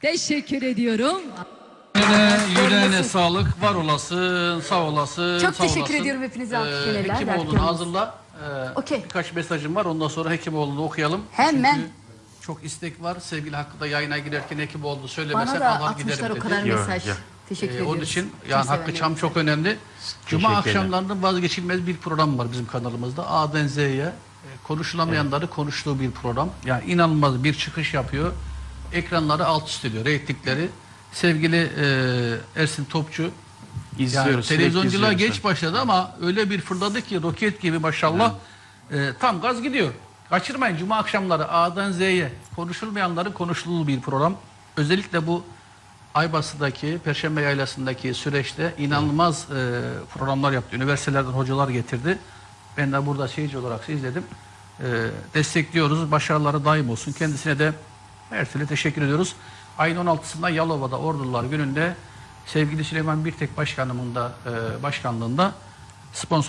teşekkür ediyorum. Yüreğine, yüreğine sağlık, var olasın, sağ olasın. Çok sağ teşekkür olasın. ediyorum hepinize alkış gönüller, Hekimoğlu'nu hazırla. Ee, Okey. Birkaç mesajım var. Ondan sonra Hekimoğlu'nu okuyalım. Hemen. Çünkü çok istek var. Sevgili Hakkı da yayına girerken Hekimoğlu'nu söylemesen Bana da atmışlar giderim o dedi. kadar Yok, mesaj. yok. Teşekkür Ee, ediyoruz. onun için yani Hakkı sevenlerimize. Çam çok önemli. Cuma Teşekkür ederim. akşamlarında vazgeçilmez bir program var bizim kanalımızda. A'dan Z'ye e, konuşulamayanları konuştuğu bir program. Yani inanılmaz bir çıkış yapıyor. Ekranları alt üst ediyor. Reytingleri. Sevgili e, Ersin Topçu yani İzliyoruz. sürekli televizyonculuğa geç başladı ama öyle bir fırladı ki roket gibi maşallah e, tam gaz gidiyor. Kaçırmayın cuma akşamları A'dan Z'ye konuşulmayanların konuşulduğu bir program. Özellikle bu Aybası'daki, Perşembe Yaylası'ndaki süreçte inanılmaz e, programlar yaptı. Üniversitelerden hocalar getirdi. Ben de burada seyirci olarak izledim. E, destekliyoruz. Başarıları daim olsun. Kendisine de her türlü teşekkür ediyoruz. Ayın 16'sında Yalova'da Ordular Günü'nde sevgili Süleyman Birtek Başkanımın da e, başkanlığında sponsor